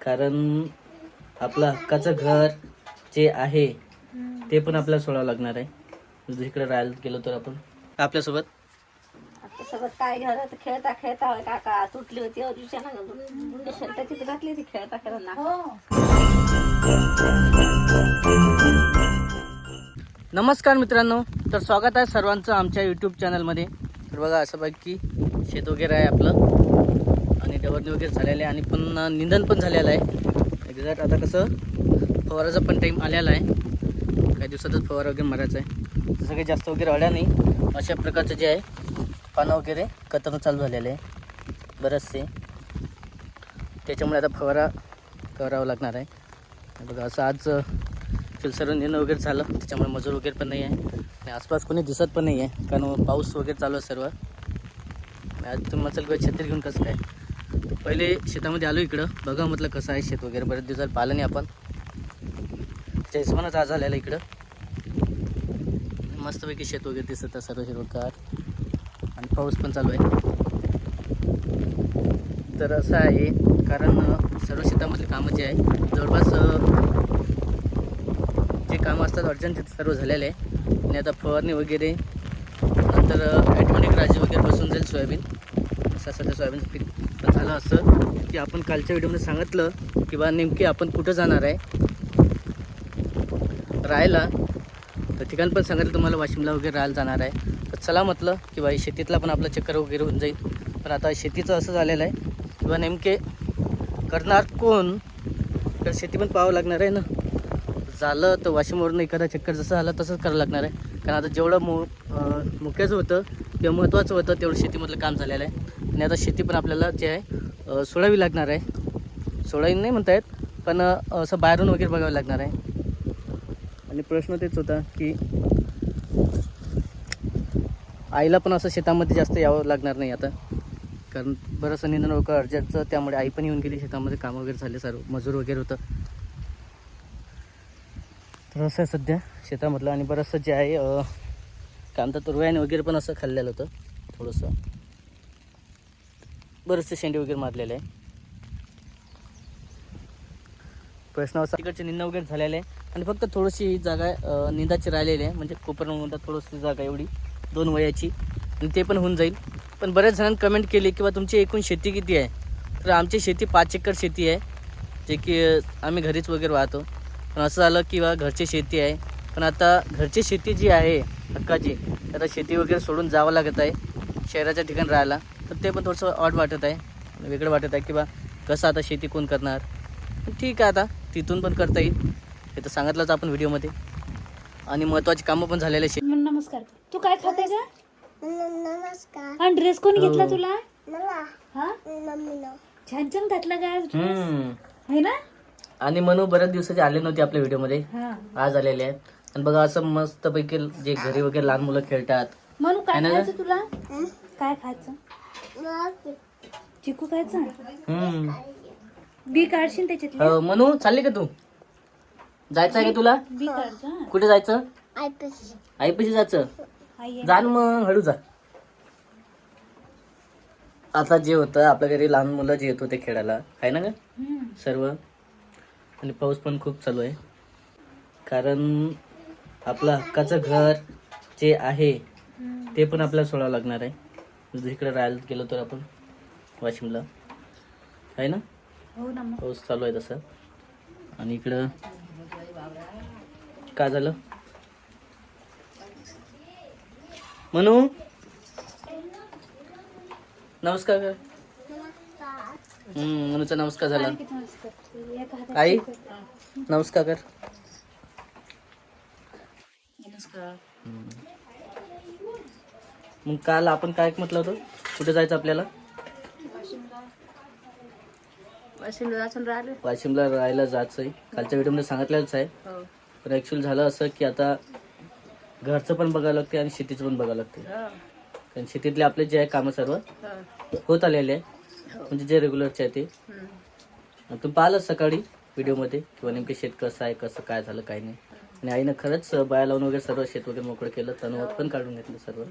कारण आपलं हक्काचं घर जे आहे ते पण आपल्याला सोडावं लागणार आहे. दुसरीकडे राहायला गेलो तर आपण. आपल्यासोबत? आता सगळं काय घरात खेळता खेळता होय काका. तुटली होती गुंडे शेताची घातली ती खेळता खेळता. नमस्कार मित्रांनो. तर स्वागत आहे सर्वांचं आमच्या यूट्यूब चॅनलमध्ये तर बघा असं बघ की शेत वगैरे आहे आपलं. डवरणी वगैरे झालेलं आहे आणि पण निंदन पण झालेलं आहे. एक्झॅक्ट आता कसं फवाराचा पण टाईम आलेला आहे. काही दिवसातच फवारा वगैरे मारायचा आहे. जसं काही जास्त वगैरे अड्या नाही अशा प्रकारचं जे आहे पानं वगैरे कतरणं चालू झालेलं आहे. बरेचसे. त्याच्यामुळे आता फवारा करावा लागणार आहे. बघा असं आज फिल नेणं वगैरे झालं. त्याच्यामुळे मजूर वगैरे पण नाही आहे. आणि आसपास कोणी दिसत पण नाही आहे कारण पाऊस वगैरे चालू आहे सर्व. आज तुम्ही म्हणाल किंवा छत्री घेऊन कसं काय? पहिले शेतामध्ये आलो इकडं. बघा म्हटलं कसं आहे शेत वगैरे. बरेच दिवसात पाहिलं नाही आपण. त्याच्या हिशोबानंच आज आलेला इकडं. मस्तपैकी शेत वगैरे दिसत आहे सर्व हिरवगार. आणि पाऊस पण चालू आहे. तर असं आहे कारण सर्व शेतामधले कामं जे आहे जवळपास जे कामं असतात अर्जंट तिथे सर्व झालेले आहे. आणि आता फवारणी वगैरे नंतर ॲटोमॅटिक राजी वगैरे बसून जाईल सोयाबीन. असं सध्या सोयाबीनचं पीक तर झालं असं की आपण कालच्या व्हिडिओमध्ये सांगितलं की बा नेमकी आपण कुठं जाणार आहे. राहायला तर ठिकाण पण सांगितलं तुम्हाला वाशिमला वगैरे राहायला जाणार आहे. तर चला म्हटलं की बाई शेतीतला पण आपला चक्कर वगैरे होऊन जाईल. पण आता शेतीचं असं झालेलं आहे किंवा नेमके करणार कोण? तर शेती पण पाहावं लागणार आहे ना. झालं तर वाशिमवरून एखादा चक्कर जसं आलं तसंच करावं लागणार आहे. कारण आता जेवढं मो मुख्याचं होतं किंवा महत्त्वाचं होतं तेवढं शेतीमधलं काम झालेलं आहे. आणि आता शेती पण आपल्याला जे आहे सोडावी लागणार आहे. सोडावी नाही म्हणता येत पण असं बाहेरून वगैरे बघावं लागणार आहे. आणि प्रश्न तेच होता की आईला पण असं शेतामध्ये जास्त यावं लागणार नाही आता. कारण बरंचसं निंदन वगैरे अर्जंटचं त्यामुळे आई पण येऊन गेली शेतामध्ये काम वगैरे झाले सर्व मजूर वगैरे होतं. तर असं आहे सध्या शेतामधलं. आणि बरंचसं जे आहे कांदा तुरव्याने रुयाने वगैरे पण असं खाल्लेलं होतं थोडंसं. बरेचसे शेंडे वगैरे मारलेले आहे. प्रश्नावर तिकडचे निंदा वगैरे झालेले आहे. आणि फक्त थोडीशी ही जागा निंदाची राहिलेली आहे. म्हणजे कोपरण थोडीशी जागा एवढी दोन वयाची. आणि ते पण होऊन जाईल. पण बऱ्याच जणांनी कमेंट केली की तुमची एकूण शेती किती आहे? तर आमची शेती पाच एकर शेती आहे. जे की आम्ही घरीच वगैरे वाहतो. पण असं झालं की बा घरची शेती आहे. पण आता घरची शेती जी आहे हक्काची आता शेती वगैरे सोडून जावं लागत आहे. शहराच्या ठिकाणी राहायला. तर ते पण थोडंसं ऑड वाटत आहे. वेगळं वाटत आहे की बा कसं आता शेती कोण करणार? ठीक आहे आता तिथून पण करता येईल. हे तर सांगितलंच आपण व्हिडिओमध्ये. आणि महत्त्वाची कामं पण झालेले शेती नमस्कार. तू काय खाते का नमस्कार. आणि ड्रेस कोण घेतला. तुला? हा? छान छान घातला का आज ड्रेस हम्म. है ना? आणि म्हणून बऱ्याच दिवसाचे आले नव्हते आपल्या व्हिडिओमध्ये. हा. आज आलेले आहेत. आणि बघा असं मस्तपैकी जे घरी वगैरे लहान मुलं खेळतात. म्हणू काय? खायचं तुला? काय खायचं? चिकू खायचं? हम्म. बी काढशील त्याच्यातली? मनू चालली का तू? जायचं आहे का तुला? बी कुठे जायचं? आईपाशी. जायचं? आई. जा ना मग हळू जा. आता जे होतं आपल्या घरी लहान मुलं जे येत होते खेळायला आहे ना ग? हम्म. सर्व. आणि पाऊस पण खूप चालू आहे. कारण आपलं हक्काचं घर जे आहे ते पण आपल्याला सोडावं लागणार आहे. दुसरीकडे राहायला गेलो तर आपण वाशिमला. आहे ना? हो ना मग. पाऊस चालू आहे तसं. आणि इकडं काय झालं? म्हणू नमस्कार कर. हम्म, मनूचा नमस्कार झाला. आई. नमस्कार कर. मग काल आपण काय म्हटलं होतं? कुठे जायचं आपल्याला? वाशिमला राहायला जायचं आहे कालच्या व्हिडिओमध्ये सांगितलेलंच आहे. हो. पण ॲक्च्युअली झालं असं की आता घरचं पण बघावं लागते आणि शेतीचं पण बघावं लागते कारण शेतीतले आपले जे आहे कामं सर्व होत आलेले आहे. म्हणजे जे रेग्युलरचे आहे ते. तुम्ही पाहिलं सकाळी व्हिडिओमध्ये किंवा नेमके शेत कसं आहे कसं काय झालं काय नाही. आणि आईनं खरंच बाया लावून वगैरे सर्व शेत वगैरे मोकळं केलं तणवत पण काढून घेतलं सर्व.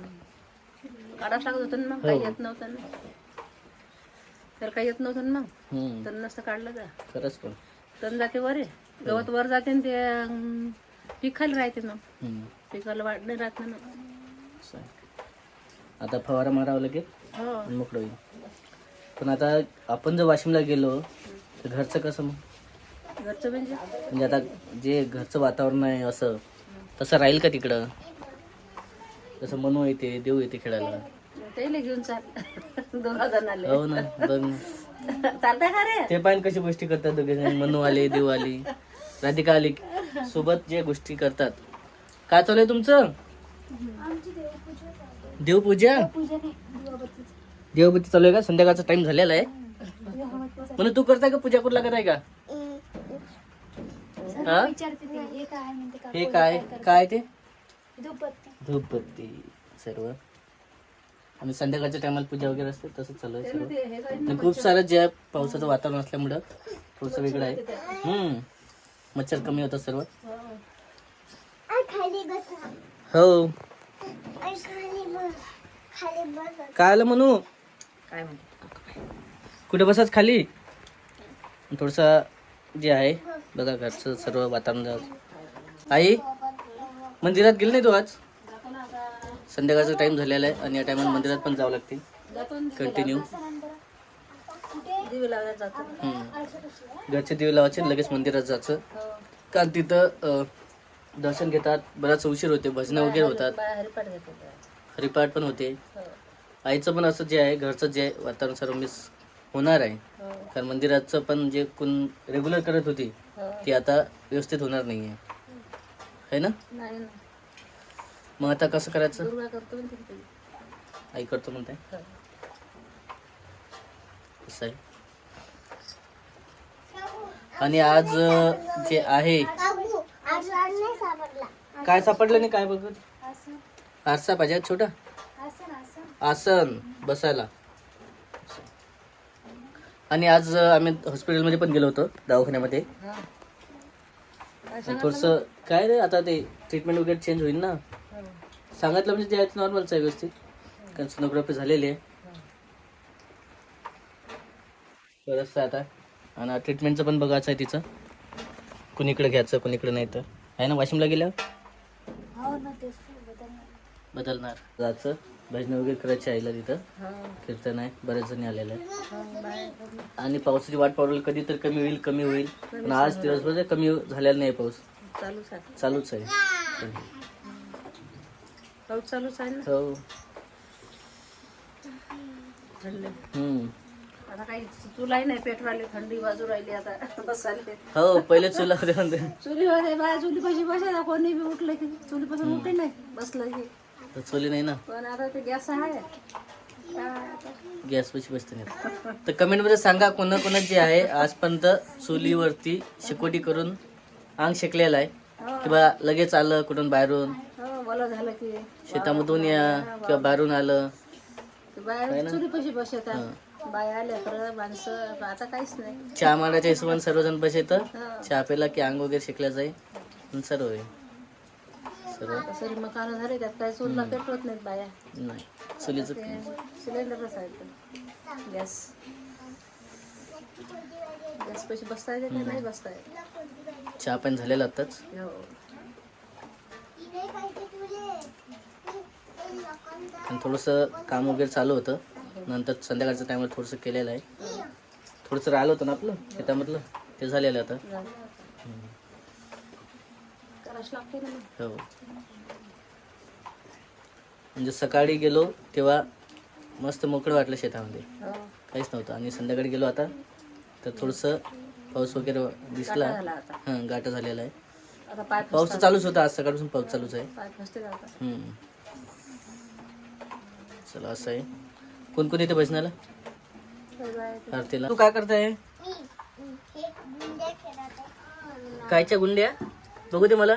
काढावं लागत होतं ना मग हो. काही येत नव्हतं ना त्याला काही येत नव्हतं ना मग हम्म. तण नसतं काढलं का खरंच पण तण जाते वर आहे. गवत वर जाते आणि ते अं, पीक खाली राहते मग हम्म. पिकाला वाढ नाही राहत ना मग. असं आहे. आता फवारा मारावा लागेल हो आणि मोकळं होईल पण आता आपण जर वाशिमला गेलो तर घरचं कसं मग घरचं म्हणजे म्हणजे आता जे घरचं वातावरण आहे असं तसं राहील का तिकडं जसं मनू येते देव येते खेळायला त्याला घेऊन चाल दोघा हो ना बघ ना चालताय का रे ते पाहिजे कशी गोष्टी करतात दोघे जण मनू आले देव आली राधिका आली सोबत जे गोष्टी करतात काय चालू आहे तुमचं देवपूजा देवपूजा चालू आहे का संध्याकाळचा टाइम झालेला आहे म्हणून तू करताय का पूजा कुठला कराय का हा हे हे काय काय ते धूपबत्ती सर्व. आणि संध्याकाळच्या टायमाला पूजा वगैरे असते तसं चालू आहे सर्व. आणि खूप सारं जे आहे, पावसाचं वातावरण असल्यामुळं थोडंसं वेगळं आहे. हम्म. मच्छर कमी होतात सर्व. आई खाली बसा हो. आई खाली बस खाली बस काय आलं म्हणू काय म्हणते? कुठे बसत खाली? थोडस जे आहे बघा घरचं सर्व वातावरण. आई मंदिरात गेली नाही तू आज? संध्याकाळचा टाइम झालेला आहे आणि या टायमाला मंदिरात पण जावं लागते कंटिन्यू घरचे दिवे लावायचे लगेच मंदिरात जायचं. कारण तिथं दर्शन घेतात बराच उशीर होते भजनं वगैरे होतात. हरिपाठ पण होते. आईचं पण असं जे आहे घरचं जे आहे वातावरण सर्व मिस होणार आहे. कारण मंदिराचं पण जे कोण रेग्युलर करत होती ती आता व्यवस्थित होणार नाही आहे है ना? मग आता कसं करायचं? दुर्गा करतो ना तिथे आई करतो म्हणताय हो. असं आहे? आणि आज अं, जे आहे काकू आज राज नाही सापडला काय सापडलं नाही काय बघत? असं आरसा पाहिजे छोटा. असं असं आसन बसायला. आणि आज अं, आम्ही हॉस्पिटलमध्ये पण गेलो होतो दवाखान्यामध्ये. हा. थोडस काय रे आता ते ट्रीटमेंट वगैरे चेंज होईल ना. सांगितलं म्हणजे जे आहे नॉर्मलच आहे व्यवस्थित. कारण सोनोग्राफी झालेली आहे. बरंच आहे आता. आणि ट्रीटमेंटचं पण बघायचं आहे तिचं. कुणीकडे घ्यायचं कुणीकडे नाही तर. आहे ना वाशिमला गेल्यावर? हो ना तेच ते बदलणार. बदलणार. जायचं. भजन वगैरे करायची आईला तिथं. हो. कीर्तन आहे. बरेच जणी आलेले आहे आणि पावसाची वाट पावली कधी तर कमी होईल कमी होईल. पण आज दिवसभर कमी झालेला नाही पाऊस. चालूच आहे. चालूच आहे. पाऊस चालूच आहे ना? हो. थंड. हम्म. आता काही चुलाही नाही पेटवायला थंडी बाजू राहिली आता. बसायला. हो पहिले चुला होते म्हणते. चुलीवर बाया चुली कशी बसायला कोणी बी उठलं की. चुलीपासून उठे नाही बसलं की. तर चुली नाही ना? पण आता ते गॅस आहे. काय आता? गॅस पशी बसते नाही. तर कमेंटमध्ये सांगा कोणा कोणा जे आहे आजपर्यंत चुलीवरती शिकोटी करून अंग शेकलेलं आहे. किंवा लगेच आलं कुठून बाहेरून? मला झालं की शेतामधून या किंवा बाहेरून आलं. ते बाया चुली कशी बसतात बाया खरं माणसं आता काहीच नाही. चहा मांडायच्या हिशोबाने सर्वजण बस येतं. चहा प्यायला की अंग वगैरे शेकल्या जाईल सर्व आहे सर्व. तसं मकान झाले त्यात काही चुलला पेटवत नाहीत बाया. नाही. चुलीचं सिलेंडरच आहे गॅस. गॅस पैसे बसता येते नाही बसता येत? चहा पण झालेला आताच. हो. आणि थोडंसं काम वगैरे चालू होतं. नंतर संध्याकाळच्या टायमाला थोडंसं केलेलं आहे. थोडंसं राहिलं होतं ना आपलं शेतामधलं? ते झालेलं आता. हो. म्हणजे सकाळी गेलो तेव्हा मस्त मोकळं वाटलं शेतामध्ये. काहीच नव्हतं. आणि संध्याकाळी गेलो आता तर थोडंसं पाऊस वगैरे दिसला. हां गाठा झालेला आहे. आता पाय पाऊस तर चालूच होता आज सकाळपासून पाऊस चालूच आहे. पाय फसते आता. हम्म. चला असं आहे. कोण कोण येते भजनाला आरतीला. तू काय करताय? कायच्या गुंड्या? बघू दे मला.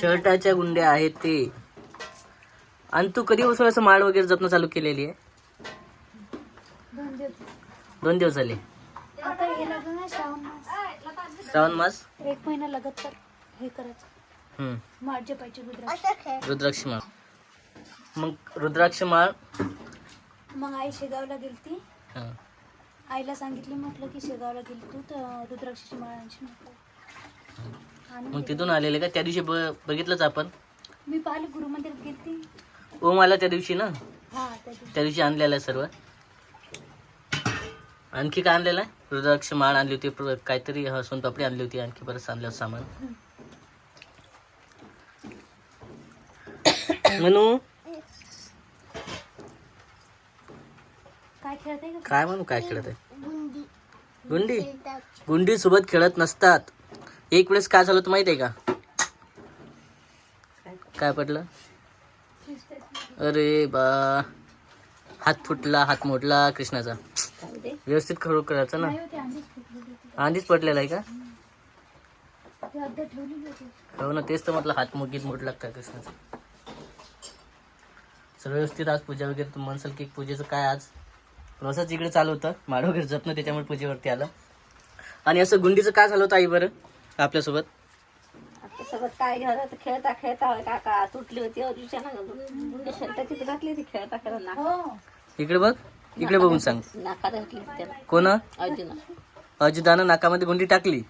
शर्टाच्या गुंड्या आहेत ते. आणि तू कधी असं माळ वगैरे जपणं चालू केलेली आहे? दोन दिवस. झाले. आता लागलं ना श्रावण मास. श्रावण मास? एक महिना लगत कर हे करायचं. हम्म. मार्जे पाहिजे गुजरात असं खेळ रुद्राक्ष माळ. मग रुद्राक्ष माळ? मग आई शेगावला गेलती. हां. आईला सांगितले म्हटलं की शेगावला गेली तू तर रुद्राक्षाची माळ आणशील म्हटलं. आणि मग तिथून आलेले का? त्या दिवशी ब बघितलंच आपण. मी पाहिलं गुरु मंदिरात गेलती. ओम आला त्या दिवशी ना? हा त्या दिवशी. त्या दिवशी आणलेलं आहे सर्व. आणखी काय आणलेलं? आहे रुद्राक्ष माळ आणली होती काहीतरी हा सोनपापडी आणली होती आणखी बरंच आणलं सामान. म्हणू काय म्हणू काय खेळत आहे गुंडी. गुंडी सोबत खेळत नसतात. एक वेळेस काय झालं होतं माहिती आहे का? काय? पडलं? अरे बा. हात फुटला हात मोडला कृष्णाचा. व्यवस्थित खरो करायचं ना? होती आधीच होती पडलेला आहे का? होती हो ना तेच तर म्हटलं हात मोगीत मोडला का कृष्णाचा सर्व व्यवस्थित आज पूजा वगैरे तू म्हणसाल की पूजेचं काय आज? असंच इकडे चालू होतं. माड वगैरे जपणं त्याच्यामुळे पूजेवरती आलं. आणि असं गुंडीचं काय झालं होतं आई बरं आपल्यासोबत? सगळं काय घरात खेळता खेळता काका तुटली होती अजून गुंडे घातली ती खेळता खेळता हो. इकडे बघ. इकडे बघून सांग. नाकात घातली त्याला. कोण? अजून अजितानं नाकामध्ये गुंडी टाकली.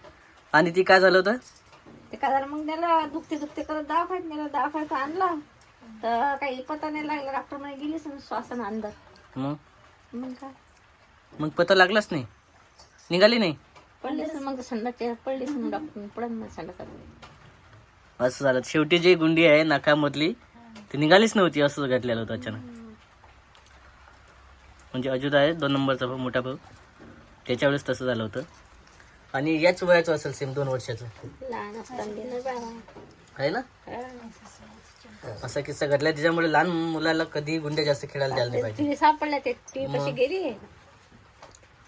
आणि ती काय झालं होतं? ते काय झालं मग त्याला दुखते दुखते करत दवाखान्यात नेलं दवाखान्यात आणला. तर काही पता नाही लागला. डॉक्टर म्हणे गेलीच ना श्वासानं अंदर. मग? मग काय? मग पता लागलाच नाही. निघाली नाही? पडलीच मग संडाचे पडलीच मग डॉक्टर पडत मग संडाचा असं झालं. शेवटी जी गुंडी आहे नाकामधली ती निघालीच नव्हती असं घडलेलं होतं अचानक. म्हणजे अजुत आहे दोन नंबरचा भाऊ मोठा भाऊ. त्याच्या वेळेस तसं झालं होतं. आणि याच वयाचं असेल सेम दोन वर्षाचं. लहान असताना दिलं बाबा. आहे ना. असा किस्सा घडला त्याच्यामुळे लहान मुलाला कधी गुंड्या जास्त खेळायला द्यायला नाही पाहिजे. तिने सापडल्या ते. ती कशी गेली?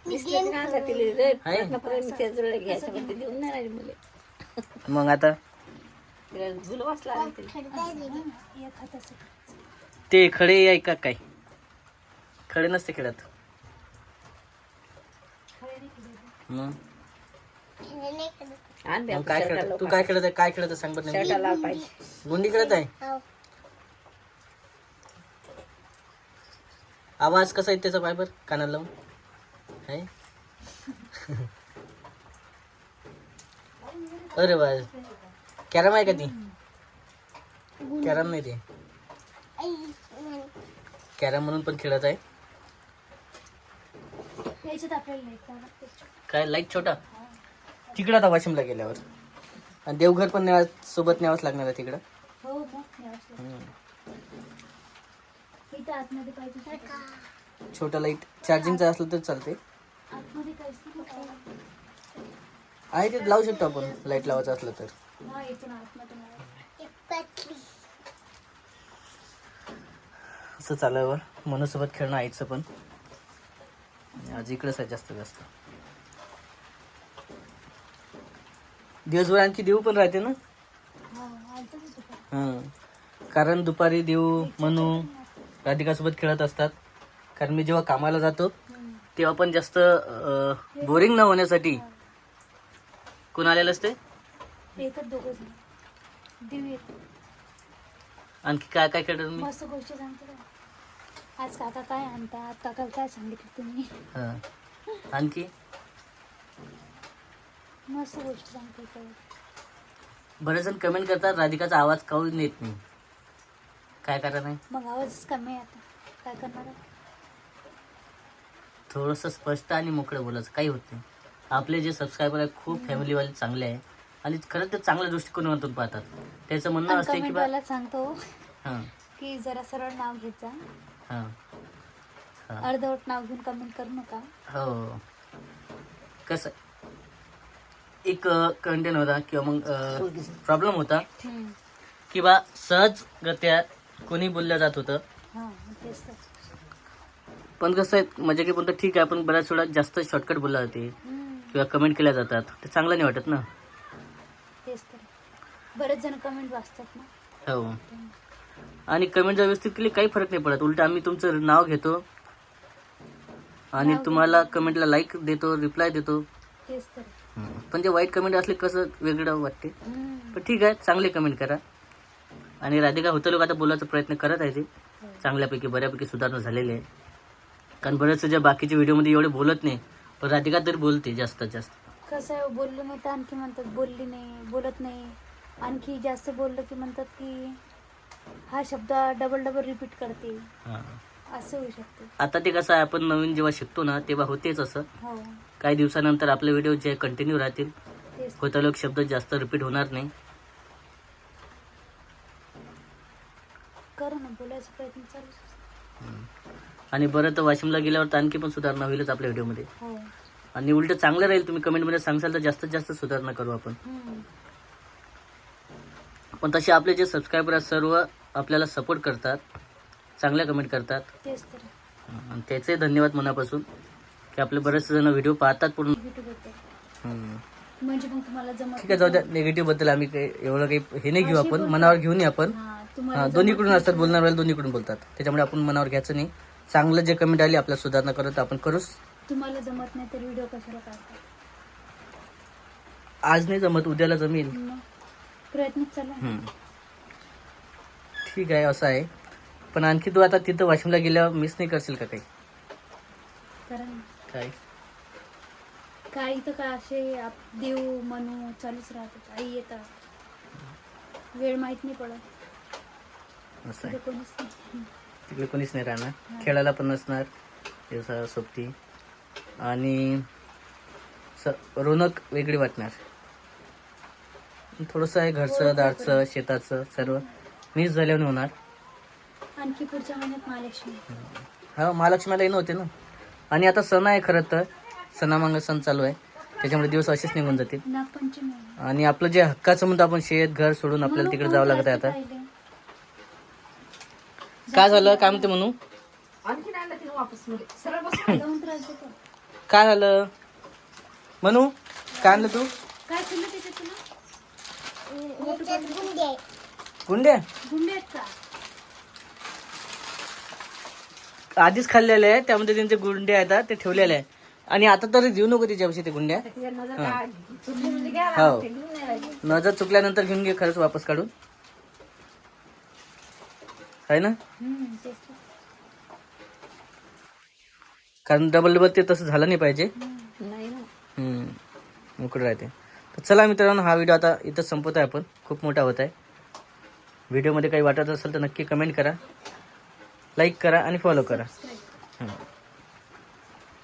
दिसलं नाही आता तिला. रे आहे? प्रश्न परत मी त्या जुळले घ्यायचं पण ते देऊन नाही राहिली मुले. मग आता? तिला झुल बसला तिला. ते खडे आहे का काय? खडे नसते खेळत. मग? खेळ नाही खेळत. आण बे मग काय खेळत तू काय खेळत आहे? काय खेळत आहे? सांग बरं नेमकं. शर्टाला लाव पाहिजे. गुंडी खेळत आहे? हो. आवाज कसा आहे त्याचा पाय बर कानाला लावून. आहे अरे वा कॅरम आहे का ती? कॅरम नाही ते. कॅरम म्हणून पण खेळत आहे. आपल्याला. काय लाइट छोटा? तिकडं आता वाशिमला गेल्यावर. आणि देवघर पण न्यावं सोबत न्यावंच लागणार आहे तिकडं. हो मग. इथं आतमध्ये पाहिजे छोटा लाइट चार्जिंगचा असलं तर चालते आतमध्ये काहीच नाही फक्त आहे ते लावू शकतो आपण लाइट लावायचं असलं तर. हा इथून आतमध्ये नाही. एक पटली. असं चालू मनोसोबत खेळणं आईचं पण. आज इकडंच आहे जास्त जास्त. दिवसभर आणखी देऊ पण राहते ना? हा. मी. हां कारण दुपारी देऊ मनू राधिकासोबत खेळत असतात. कारण मी जेव्हा कामाला जातो. तेव्हा पण जास्त बोरिंग न होण्यासाठी. कोण आलेलं असते आणखी काय काय खेळतात तुम्ही मस्त गोष्टी सांगतो का आज काका काय आणतात? काका काय सांगितलं तुम्ही? हां. आणखी? मस्त गोष्टी सांगतो. बरेच जण कमेंट करतात राधिकाचा आवाज काऊन येत नाही? काय कारण आहे? मग आवाजच कमी आहे आता. काय करणार आहे? थोडंसं स्पष्ट आणि मोकळं बोलायचं काही होत नाही. आपले जे सबस्क्रायबर आहे खूप फॅमिलीवाले चांगले आहे. आणि खरंच ते चांगल्या दृष्टिकोनातून पाहतात. त्याचं म्हणणं असते की बा सांगतो. हां. की जरा सरळ नाव घेत जा. हां. हां. अर्धवट नाव घेऊन कमेंट करू नका. हो. कसं? एक कंटेंट होता किंवा मग प्रॉब्लेम होता की बा सहजगत्या कोणी बोललं जात होतं. हा तेच तर पण कसं आहे म्हणजे की पण ठीक आहे पण बऱ्याच वेळा जास्त शॉर्टकट बोलला जाते हम्म, किंवा कमेंट केल्या जातात. ते चांगलं नाही वाटत ना. तेच तर. बरेच जण कमेंट वाचतात ना. हो. आणि कमेंट जर व्यवस्थित केली काही फरक नाही पडत. उलट आम्ही तुमचं नाव घेतो. आणि तुम्हाला कमेंटला लाईक देतो रिप्लाय देतो. तेच तर. हम्म. पण जे वाईट कमेंट असले कसं वेगळं वाटते. पण ठीक आहे चांगले कमेंट करा. आणि राधिका होतं लोक आता बोलायचा प्रयत्न करत आहे ते. चांगल्यापैकी बऱ्यापैकी सुधारणा झालेली आहे. कारण बरेचसे ज्या बाकीच्या व्हिडिओमध्ये एवढे बोलत नाही पण राधिका तरी बोलते जास्तीत जास्त. कसं आहे बोललं नाही तर आणखी म्हणतात बोलली नाही बोलत नाही. आणखी जास्त बोललं की म्हणतात की हा शब्द डबल डबल रिपीट करते. हां. असं होऊ शकते. आता ते कसं आहे आपण नवीन जेव्हा शिकतो ना तेव्हा होतेच असं. हो. काही दिवसानंतर आपले व्हिडिओ जे कंटिन्यू राहतील तेच. होता लोक शब्द जास्त रिपीट होणार नाही. करू ना बोलायचा प्रयत्न चालूच असतो. आणि बरं तर वाशिमला गेल्यावर तर आणखी पण सुधारणा होईलच आपल्या व्हिडिओमध्ये हो. आणि उलट चांगलं राहील तुम्ही कमेंटमध्ये सांगसाल तर जास्तीत जास्त सुधारणा करू आपण. हम्म. पण तसे आपले जे सबस्क्रायबर आहेत सर्व आपल्याला सपोर्ट करतात. चांगल्या कमेंट करतात. तेच तर. आणि त्याचे धन्यवाद मनापासून की आपले बरेचसे जण व्हिडिओ पाहतात पूर्ण. निगेटिव्हबद्दल हम्म. म्हणजे मग तुम्हाला जमत ठीक आहे जाऊ द्या. निगेटिव्हबद्दल आम्ही काही एवढं काही हे नाही घेऊ आपण. मनावर घेऊन ये आपण. हा हा, दोन्हीकडून असतात बोलणार वेळेला दोन्हीकडून बोलतात. त्याच्यामुळे आपण मनावर घ्यायचं नाही. चांगलं जे कमेंट आली आपल्याला सुधारणा करत आपण करूच तुम्हाला जमत नाही तर व्हिडिओ कशाला काढता? आज नाही जमत उद्याला जमेल. मग? प्रयत्नच चालू आहे. हम्म. ठीक आहे असं आहे. पण आणखी तू आता तिथं वाशिमला गेल्यावर मिस नाही करशील का काही? कारण काय? काय इथं काय असे आप- देव मनू चालूच राहतात. आई येतात. वेळ माहीत नाही पडत. असं आहे. तिथं कोणीच नाही. तिकडे कोणीच नाही राहणार. खेळायला पण नसणार. दिवसा सोबती आणि स रोनक वेगळी वाटणार. थोडंसं आहे घरचं दारचं शेताचं सर्व. मिस झाल्याने होणार. आणखी पुढच्या महिन्यात महालक्ष्मी. हा महालक्ष्मीला नव्हते ना. आणि आता सण आहे खरं तर. सणामांग सण चालू आहे. त्याच्यामुळे दिवस असेच निघून जातील. नागपंचमी. आणि आपलं जे हक्काचं म्हणतो आपण शेत घर सोडून आपल्याला तिकडे जावं लागत आहे आता? काय झालं? काय म्हणते म्हणू काय झालं? म्हणू काय आणलं तू? काय गुंडे. आधीच खाल्लेले आहे त्यामध्ये त्यांचे गुंडे आहेत ते ठेवलेले आहे आणि आता तर देऊ नको त्याच्याविषयी ते गुंड्या. म्हणजे हो. नजर चुकल्यानंतर घेऊन घे खरंच वापस काढून. आहे ना. कारण डबल डबल ते तसं झालं नाही पाहिजे. नाही ना. हम्म. मोकळं राहते. तर चला मित्रांनो हा व्हिडिओ आता इथं संपत आहे आपण. खूप मोठा होत आहे. व्हिडिओमध्ये काही वाटत असेल तर नक्की कमेंट करा. लाईक करा आणि फॉलो करा. हं.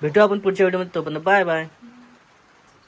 भेटू आपण पुढच्या व्हिडिओमध्ये तोपर्यंत बाय बाय